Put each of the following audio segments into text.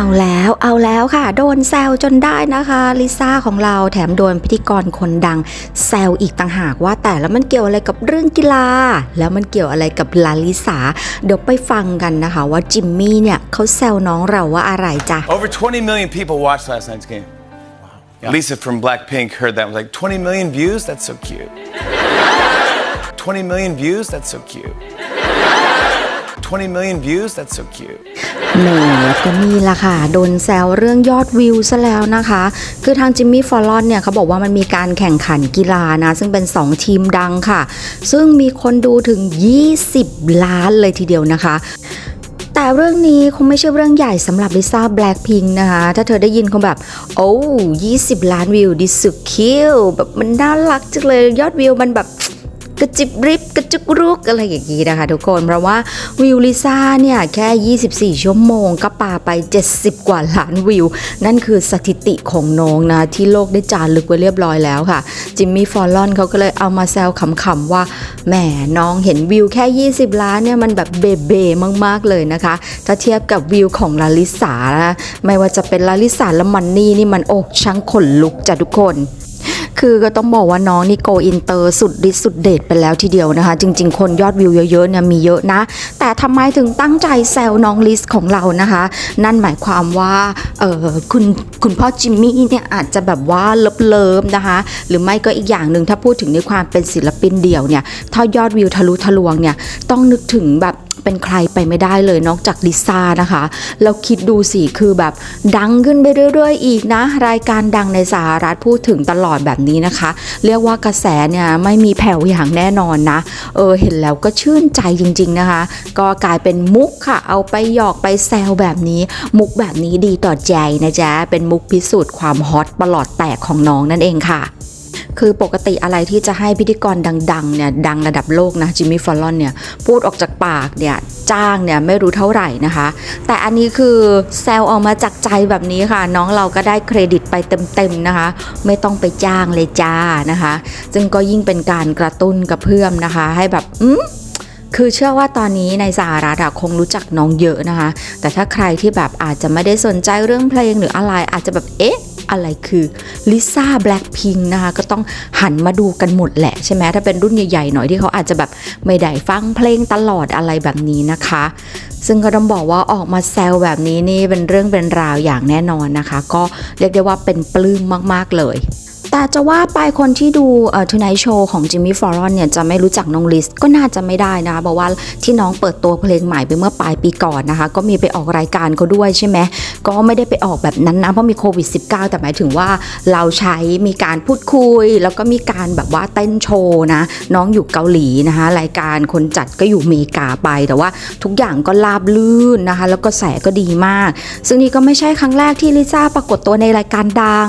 เอาแล้วค่ะ โดนแซวจนได้นะคะลิซ่าของเราแถมโดนพิธีกรคนดัง แซวอีกต่างหากว่าแต่แล้วมันเกี่ยวอะไรกับเรื่องกีฬา แล้วมันเกี่ยวอะไรกับลาลิสาเดี๋ยวไปฟังกันนะคะว่าจิมมี่เนี่ยเขาแซวน้องเราว่าอะไรจ้ะ Over 20 million people watched last night's game. Lisa from Blackpink heard that and was like, 20 million views? That's so cute. 20 million views? That's so cute. 20 million views? That's so cute. แหมก็นี่ละค่ะ โดนแซวเรื่องยอดวิวซะแล้วนะคะ คือทางจิมมี่ฟอลลอนเนี่ยเขาบอกว่ามันมีการแข่งขันกีฬานะ ซึ่งเป็น 2 ทีมดังค่ะ ซึ่งมีคนดูถึง 20 ล้านเลยทีเดียวนะคะแต่เรื่องนี้คงไม่ใช่เรื่องใหญ่สำหรับลิซ่าแบล็คพิงนะคะ ถ้าเธอได้ยินคงแบบ โอ้ 20 ล้านวิว ดิสุคิวแบบมันน่ารักจังเลยยอดวิวมันแบบ กระจิบริบกระจุกรุกอะไรอย่างนี้นะคะทุกคน เพราะว่าวิวลิซ่าเนี่ยแค่ 24 ชั่วโมงก็ปาไป 70 กว่าล้านวิว นั่นคือสถิติของน้องนะที่โลกได้จารึกไว้เรียบร้อยแล้วค่ะ จิมมี่ฟอลลอนเขาก็เลยเอามาแซวขำๆว่าแหมน้องเห็นวิวแค่ 20 ล้านเนี่ยมันแบบเบเบมากๆเลยนะคะ ถ้าเทียบกับวิวของลาลิสานะไม่ว่าจะเป็นลาลิสาและมันนี่นี่มันโอกช่างขนลุกจ้ะทุกคน คือก็ต้องบอกว่าน้องนี่โกอินเตอร์สุดฤทธิ์สุดเดชไปแล้วทีเดียวนะคะ จริง ๆ คนยอดวิวเยอะๆเนี่ยมีเยอะนะ แต่ทำไมถึงตั้งใจแซวน้องลิสของเรานะคะ นั่นหมายความว่าเออคุณคุณพ่อจิมมี่เนี่ยอาจจะแบบว่าเลิฟๆนะคะ หรือไม่ก็อีกอย่างหนึ่งถ้าพูดถึงในความเป็นศิลปินเดี่ยวเนี่ยถ้ายอดวิวทะลุทะลวงเนี่ยต้องนึกถึงแบบเป็นใครไปไม่ได้เลยนอกจากลิซ่านะคะแล้วคิดดูสิคือแบบดังขึ้นไปเรื่อยๆ อีกนะ รายการดังในสหรัฐพูดถึงตลอดแบบนนี้นะคะ เรียกว่ากระแสเนี่ยไม่มีแผ่วอย่างแน่นอนนะ เออเห็นแล้วก็ชื่นใจจริง ๆนะคะ ก็กลายเป็นมุกค่ะ เอาไปหยอกไปแซวแบบนี้ มุกแบบนี้ดีต่อใจนะจ๊ะ เป็นมุกพิสูจน์ความฮอตประหลอดแตกของน้องนั่นเองค่ะ คือปกติอะไรที่จะให้พิธีกรดังๆเนี่ยดังระดับโลกนะจิมมี่ฟอลลอนเนี่ยพูดออกจากปากเนี่ยจ้างเนี่ยไม่รู้เท่าไหร่นะคะ แต่อันนี้คือแซวออกมาจากใจแบบนี้ค่ะ น้องเราก็ได้เครดิตไปเต็มๆนะคะ ไม่ต้องไปจ้างเลยจ้านะคะซึ่งก็ยิ่งเป็นการกระตุ้นกระเพื่อมนะคะ ให้แบบอืมคือเชื่อว่าตอนนี้ในสหรัฐคงรู้จักน้องเยอะนะคะ แต่ถ้าใครที่แบบอาจจะไม่ได้สนใจเรื่องเพลงหรืออะไรอาจจะแบบเอ๊ะ อะไรคือลิซ่าแบล็คพิงนะคะก็ต้องหันมาดูกันหมดแหละใช่ไหมถ้าเป็นรุ่นใหญ่ๆหน่อยที่เขาอาจจะแบบไม่ได้ฟังเพลงตลอดอะไรแบบนี้นะคะ ซึ่งก็ต้องบอกว่าออกมาแซวแบบนี้นี่เป็นเรื่องเป็นราวอย่างแน่นอนนะคะ ก็เรียกได้ว่าเป็นปลื้มมากๆเลย แต่จะว่าไปคนที่ดูเอ่อทูไนโชว์ของจิมมี่ฟอรอนเนี่ยจะไม่รู้จักน้องลิสก็น่าจะไม่ได้นะคะเพราะว่าที่น้องเปิดตัวเพลงใหม่ไปเมื่อปลายปีก่อนนะคะ ก็มีไปออกรายการเขาด้วยใช่ไหมก็ไม่ได้ไปออกแบบนั้นนะเพราะมีโควิด -19 แต่หมายถึงว่าเราใช้มีการพูดคุย แล้วก็มีการแบบว่าเต้นโชว์นะ น้องอยู่เกาหลีนะคะรายการคนจัดก็อยู่อเมริกาไป แต่ว่าทุกอย่างก็ราบลื่นนะคะ แล้วก็แสก็ดีมาก ซึ่งนี่ก็ไม่ใช่ครั้งแรกที่ลิซ่าปรากฏตัวในรายการดัง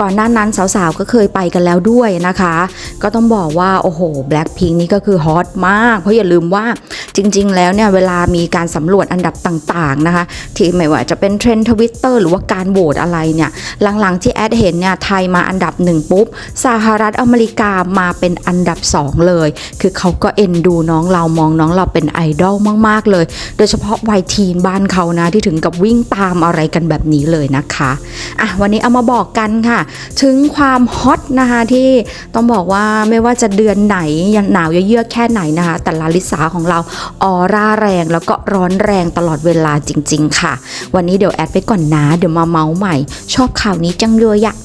ก่อนหน้านั้นสาวๆก็เคยไปกันแล้วด้วยนะคะ ก็ต้องบอกว่าโอ้โห Blackpink นี่ก็คือฮอตมาก เพราะอย่าลืมว่าจริง ๆ แล้วเนี่ยเวลามีการสำรวจอันดับต่างๆนะคะ ที่ไม่ว่าจะเป็นเทรนด์ทวิตเตอร์หรือว่าการโหวตอะไรเนี่ย หลังๆที่แอดเห็นเนี่ยไทยมาอันดับหนึ่งปุ๊บสหรัฐอเมริกามาเป็นอันดับ 2 เลย คือเขาก็เอ็นดูน้องเรามองน้องเราเป็นไอดอลมาก ๆ เลย โดยเฉพาะวัยทีนบ้านเขานะที่ถึงกับวิ่งตามอะไรกันแบบนี้เลยนะคะอะวันนี้เอามาบอกกันค่ะ ถึงความฮอตนะคะที่ต้องบอกว่าไม่ว่าจะเดือนไหนยังหนาวเยือกแค่ไหนนะคะ แต่ลาลิสาของเราออร่าแรงแล้วก็ร้อนแรงตลอดเวลาจริง ๆ ค่ะ วันนี้เดี๋ยวแอดไปก่อนนะ เดี๋ยวมาเมาส์ใหม่ ชอบข่าวนี้จังเลยอะ